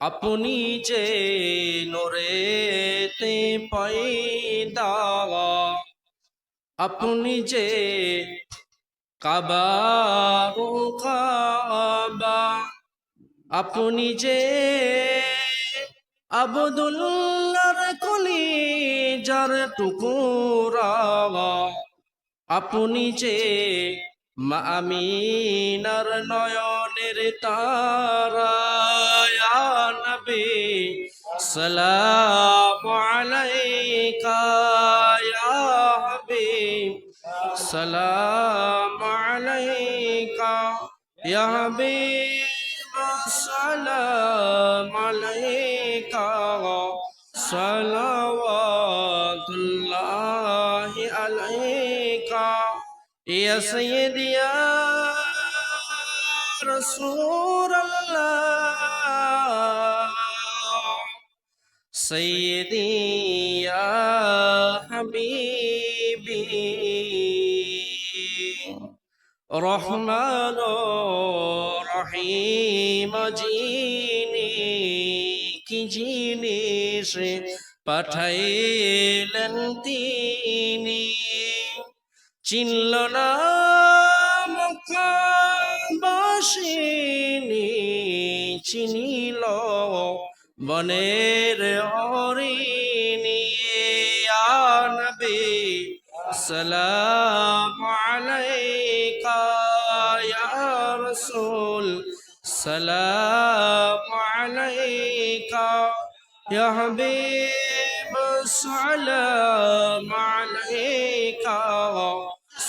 আপনি যে নোরেতে পয়দা, আপনি যে কাবার কাবা আপনি যে আবদুল্লার কলি যার টুকুরা আপনি যে মা আমিনার নয়নের তারা নবী সালাম আলাইকা ইয়া হাবিব, সালাম আলাইকা ইয়া হাবিব, সালাম আলাইকা, সালাওয়াতুল্লাহি আলাইকা। ইয়া সাইয়্যিদি ইয়া রাসূলুল্লাহ سيدي يا حبيبي رحمن رحيم জিনি কি জিনিস পাঠাইলেন তিনি চিনল না মক্কাবাসিনী চিনিল বনের হরিণী ইয়া নবী সালাম আলাইকা ইয়া রাসূল, সালাম আলাইকা ইয়া হাবিব, সালাম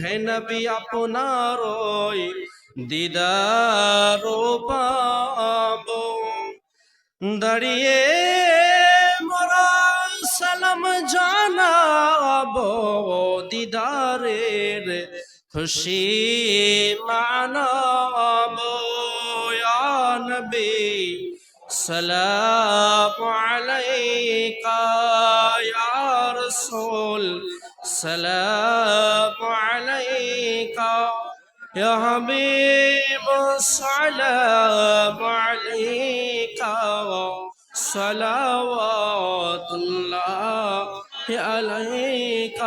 হে নবী আপনার দিদার পাবো দাঁড়িয়ে মোরা সালাম জানাব দিদারের খুশি মানাব। নবী, সালাম আলাইকা, ইয়া রাসূল, সালাম يا حبيب السلام عليك صلوات الله عليك.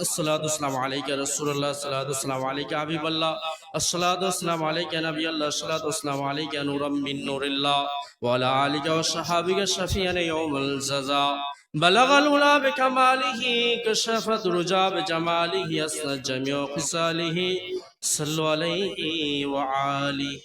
الصلاة والسلام عليك يا رسول الله الصلاة والسلام عليك يا حبيب الله. الصلاة والسلام عليك يا نبي الله الصلاة والسلام عليك يا نورا من نور الله. وعلى آلك وصحابك الشفيعين يوم الجزاء. بلغ الأولى بكماله كشفت رجا بجماله أسنى جميع خصاله. صلوا عليه وعاله